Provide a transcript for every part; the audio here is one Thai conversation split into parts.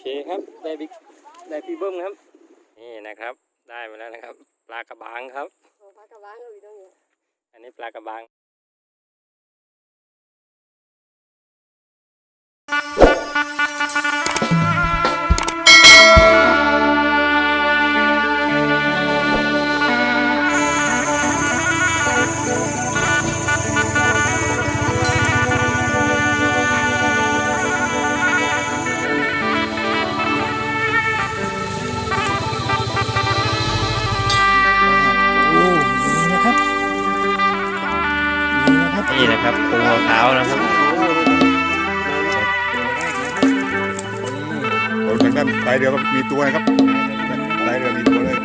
เคครับได้บิ๊กได้พี่เบิ้มครับ นี่นะครับ ได้มาแล้วนะครับ ปลากระบางครับโอ้ปลากระบ้างก็อยู่ตรงนี้อันนี้ปลากระบางโางด้านปลายเรือก็มีตัวนะครับลายเรือมีตัวเลย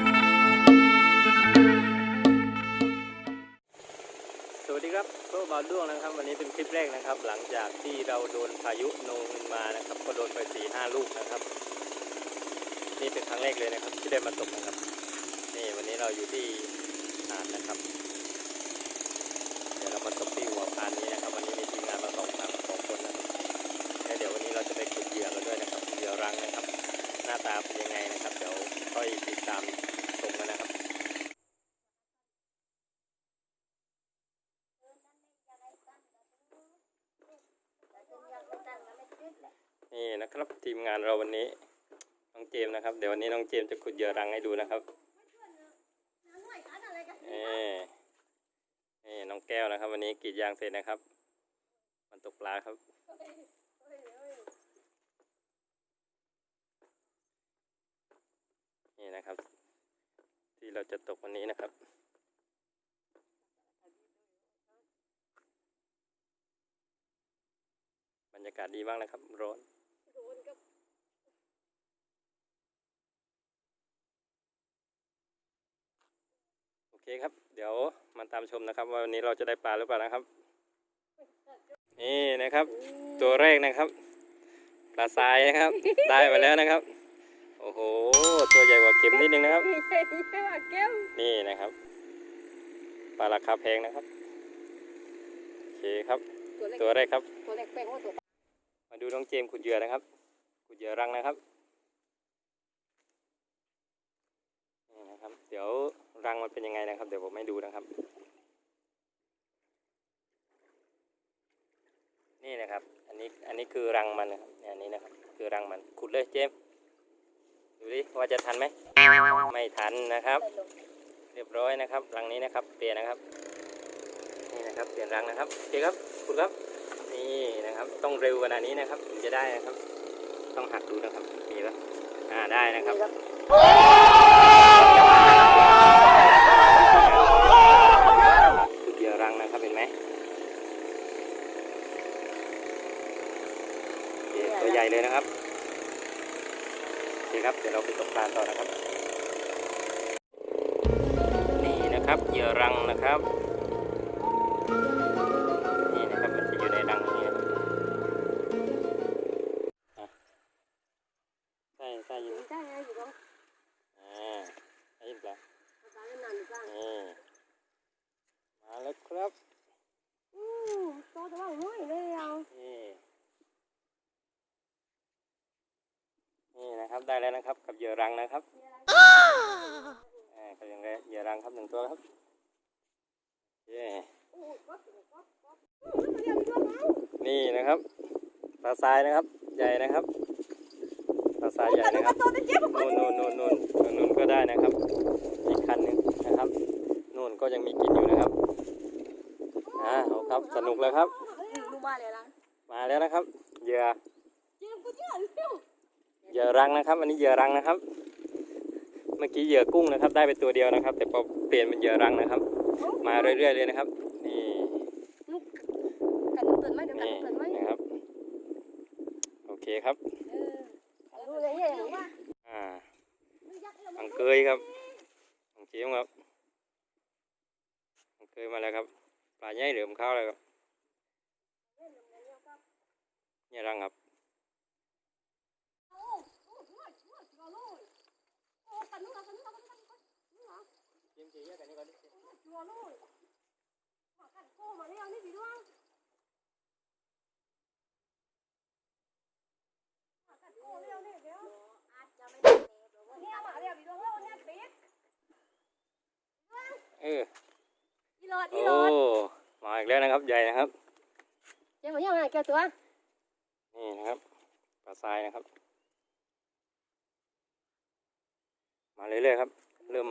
สวัสดีครับก็บาด้วงนะครับ วันนี้เป็นคลิปแรกนะครับ หลังจากที่เราโดนพายุโนนมานะครับ ก็โดนไปสี่ห้าลูกนะครับ นี่เป็นครั้งแรกเลยนะครับ ที่ได้มาตกนะครับ นี่วันนี้เราอยู่ที่หาดนะครับ เดี๋ยวเรามาตกที่หัวพานนี้นะครับ วันนี้มีทีมงานมาสองสามสองคนนะครับและเดี๋ยววันนี้เราจะไปขุดเหยื่อกันด้วยนะครับเหยื่อรังนะครับ หน้าตาเป็นยังไงนะครับ เดี๋ยวค่อยติดตามชมกันนะครับ นี่นะครับ ทีมงานเราวันนี้ น้องเจมส์นะครับ เดี๋ยววันนี้น้องเจมส์จะขุดเหยื่อรังให้ดูนะครับนี่นี่น้องแก้วนะครับ วันนี้กรีดยางเสร็จนะครับ มันตกปลาครับนี่นะครับ ที่เราจะตกวันนี้นะครับบรรยากาศดีมากนะครับร้อน เคครับ เดี๋ยวมาตามชมนะครับ ว่าวันนี้เราจะได้ปลาหรือเปล่านะครับ นี่นะครับ ตัวแรกนะครับ ปลาทรายนะครับ ได้มาแล้วนะครับ โอ้โห ตัวใหญ่กว่าเข็มนิดนึงนะครับใหญ่ใหญ่กว่าแก้วนี่นะครับ ปลาราคาแพงนะครับโอเคครับ ตัวเล็กตัวแรกครับ ตัวเล็กแป้งว่าตัวมาดูน้องเจมส์ขุดเหยื่อนะครับ ขุดเหยื่อรังนะครับนี่นะครับ เดี๋ยวรัง มันเป็นยังไงนะครับ เดี๋ยวผมให้ดูนะครับ นี่นะครับ อันนี้อันนี้คือรังมันนะครับอันนี้นะครับ คือรังมันขุดเลยเจมดูดิว่าจะทันไหมไม่ทันนะครับ เรียบร้อยนะครับ รังนี้นะครับเปลี่ยนนะครับ นี่นะครับเปลี่ยนรังนะครับโอเคครับขุดครับนี่นะครับ ต้องเร็วขนาดนี้นะครับ ถึงจะได้นะครับ ต้องหักดูนะครับมีปะอ่าได้นะครับขุดเหยื่อรังนะครับเห็นไหมโอเคตัวใหญ่เลยนะครับโอ เรับเดี๋ยวเราไปตกปลาต่อนะครับ นี่นะครับเหยื่อรังนะครับ เหยื่อรังนะครับอ่ากับเหยื่อรังครับหนึ่งตัวครับเย้นี่นะครับปลาทรายนะครับ ใหญ่นะครับปลาทรายใหญ่นะครับตัวตะเจี๊ยบนู่นนู่นนู่นนู่นทางนู่นก็ได้นะครับอีกคันหนึ่งนะครับนู่นก็ยังมีกินอยู่นะครับอ่าเอาครับสนุกแล้วครับดูมาเลยล่ะมาแล้วนะครับเหยื่อ เจี๊ยบกูเจี๊ยบเจี๊ยบเหยื่อรังนะครับ อันนี้เหยื่อรังนะครับ เมื่อกี้เหยื่อกุ้งนะครับ ได้ไปตัวเดียวนะครับ แต่พอเปลี่ยนเป็นเหยื่อรังนะครับ มาเรื่อยๆเลยนะครับ นี่กันตื่นไหมเดี๋ยวกันนี่ตื่นไหมนะครับ โอเคครับเออดูเลยเฮ้ยว่าอ่าอังเกยครับอังเจียมครับอังเกยมาแล้วครับปลาใหญ่เหลือมเข้าแล้วครับ เสียกันนี่ก่อนดิวลูกมากันโก้มาแล้วนี่พี่น้องมากันโก้แล้วนี่เดียวอาจจะไม่เนี่ยมาแล้วพี่น้งเราเนี่ยปิดเออีหลอดอีหลอดมาอีกแล้วนะครับใหญ่นะครับยังไม่ยังไงแกตัวนี่นะครับปลาทรายนะครับ มาเรื่อยๆครับ เริ่ม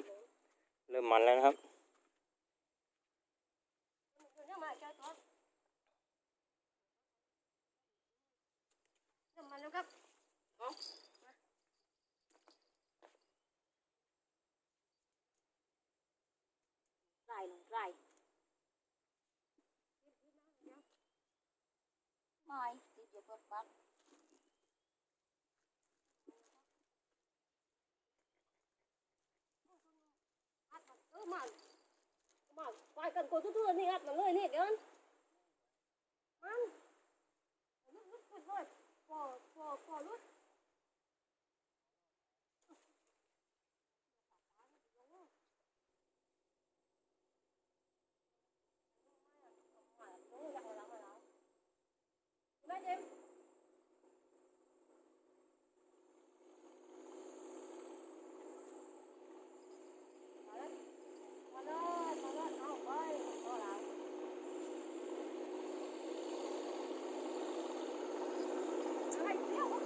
เริ่มมันแล้วนะครับเยี่ยมอะไรแกตัวเยี่ยมมาแล้วครับเอามาไล่ลงไล่ไม่ติดอยู่กับปัก เออมามาไปกันกูทั่วๆนี่อัดมาเลยนี่เดี๋ยวมันมันลุดลุดลุดเลยพอพอพอลุดไม่เจ็บมาแล้ว มาเลยมาเลยเอาไปเอาละอะไรเที่ยวลง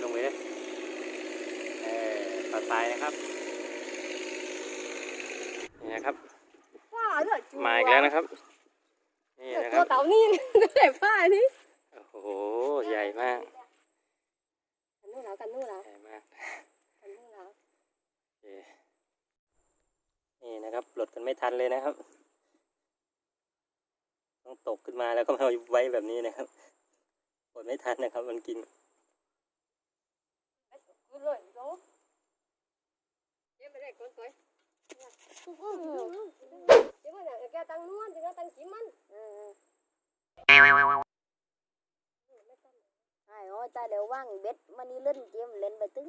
ลงไปเลยเออป ลาทรายนะครับนี่นะครับป้าเลยจูมาอีกแล้วนะครับ นี่นะคตัรัวบ เต่านี่แต่ป้านี่โอ้โห ใหญ่มาก กันนู่นแล้วกันนู่นแล้วใหญ่มาก กันนู่นแล้วโอเคนี่นะครับปลดกันไม่ทันเลยนะครับ ต้องตกขึ้นมาแล้วก็มาไว้แบบนี้นะครับปลดไม่ทันนะครับ มันกินกูเลยโจ้ เจ๊ไม่ได้คนสวยเจ๊มาเนี่ยแกตั้งนวลแกตั้งจิ้มันไอ้โอ้ยตายแล้วว่างเบ็ดมันนี่เล่นเกมเล่นไปตึ้ง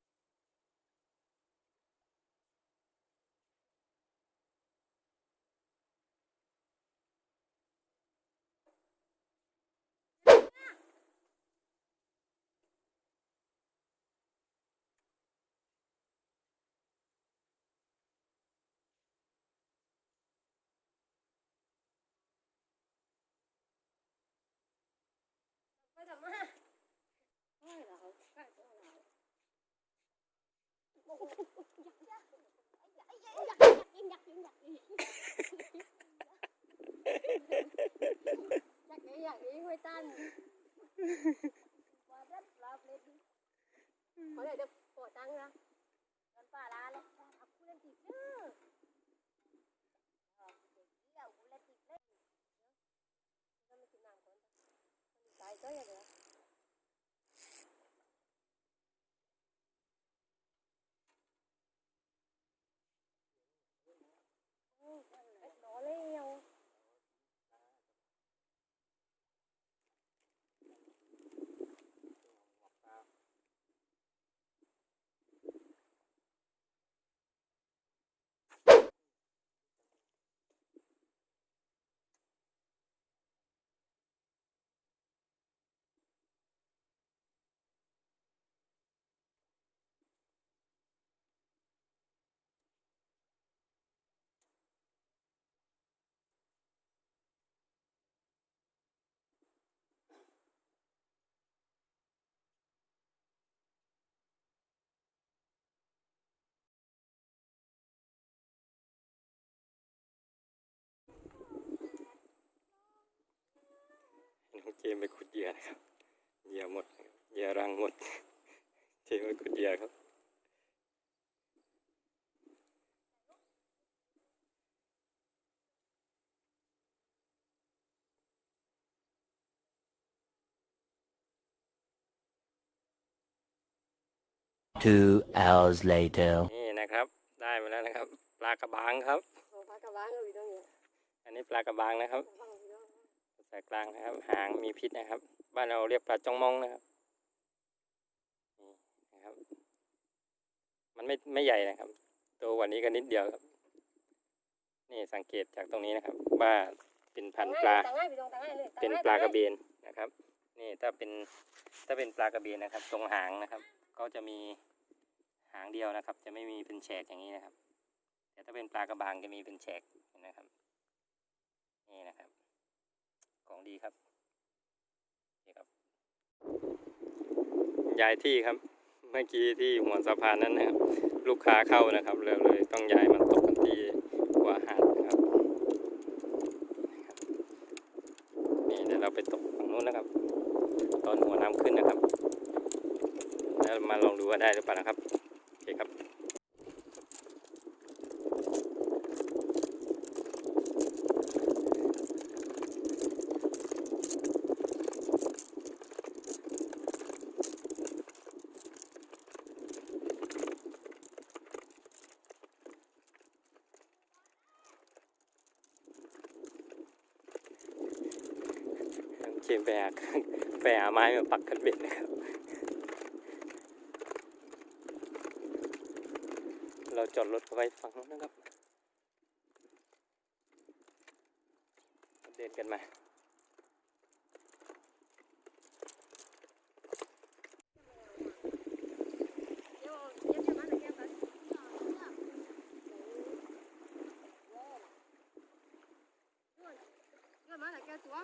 อยากอยากอยากอยากกินอยากกินอยากกินอยากกินอยากกินไม่ตันว่าจะปลาเปล็ดเขาเลยจะปวดตังค์นะเงินป้าลาเลยเอาคุณเล่นติดเด้อเดี๋ยวคุณเล่นติดเล่นก็ไม่กินน้ำก่อนมันตายก็ยังไง nó leo น้องเจมไปขุดเหยื่อนะครับเหยื่อหมดนะครับเหยื่อรังหมด เจมไปขุดเหยื่อครับ Two hours later. นี่นะครับ ได้มาแล้วนะครับ ปลากระบังครับ Ồ, phá cà างเอาพี่น้องเนี่ยอันนี้ปลากระบางนะครับ ฟังพี่น้องภาษากลางนะครับ หางมีพิษนะครับ บ้านเราเรียกปลาจ้องมองนะครับนี่นะครับ มันไม่ไม่ใหญ่นะครับ ตัววันนี้ก็นิดเดียวครับ นี่สังเกตจากตรงนี้นะครับ ว่าเป็นพันปลา เป็นปลากระเบนนะครับ นี่ถ้าเป็นถ้าเป็นปลากระเบนนะครับ ตรงหางนะครับ ก็จะมีหางเดียวนะครับ จะไม่มีเป็นแฉกอย่างนี้นะครับ แต่ถ้าเป็นปลากระบางจะมีเป็นแฉกนะครับ นี่นะครับ ของดีครับนี่ครับ ย้ายที่ครับ เมื่อกี้ที่หัวสะพานนั้นนะครับ ลูกค้าเข้านะครับเลยเลยต้องย้ายมาตกกันที่หัวหาดนะครับนี่เดี๋ยวเราไปตกฝั่งนู้นนะครับ ตอนหัวน้ำขึ้นนะครับแล้วมาลองดูว่าได้หรือเปล่านะครับ เชมแปหาไปหาไม้มาปักกันเบ็ดนะครับ เราจอดรถไว้ฝั่งนู้นนะครับ เดินกันมา เดี๋ยวเดี๋ยวจะมาเดี๋ยวกันเดี๋ยวมาเดี๋ยวแกตัว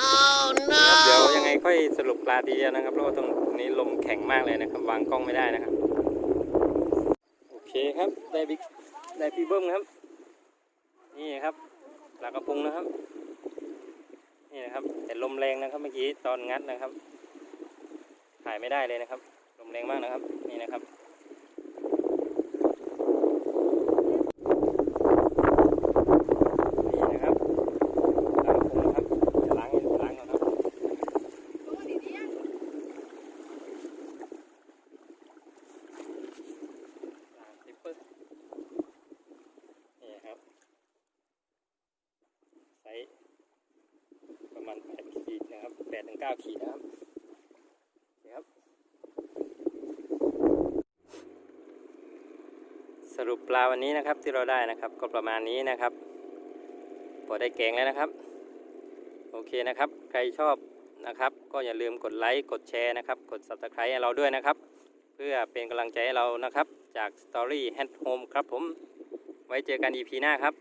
เอา เดี๋ยวยังไง ค่อยสรุปปลาทีเดียวนะครับเพราะว่าตรงนี้ลมแข็งมากเลยนะครับ วางกล้องไม่ได้นะครับ โอเคครับได้บิ๊กได้พี่เบิ้มครับ นี่ครับปลากระพุงนะครับ นี่นะครับ แต่ลมแรงนะครับเมื่อกี้ตอนงัดนะครับ ถ่ายไม่ได้เลยนะครับ ลมแรงมากนะครับ นี่นะครับ นี่นะครับปลากระพงนะครับจะล้างให้ล้างก่อนครับ อ่าซิปเปอร์นี่ครับ ไซส์ประมาณแปดขีดนะครับแปดถึงเก้าขีดนะครับนี่ครับ สรุป ปลาวันนี้นะครับที่เราได้นะครับ ก็ประมาณนี้นะครับ พอได้แกงแล้วนะครับ โอเคนะครับ ใครชอบนะครับ ก็อย่าลืมกดไลค์กดแชร์นะครับ กด subscribe ให้เราด้วยนะครับ เพื่อเป็นกำลังใจให้เรานะครับ จาก Story Hand Home ครับผม ไว้เจอกัน EP หน้าครับ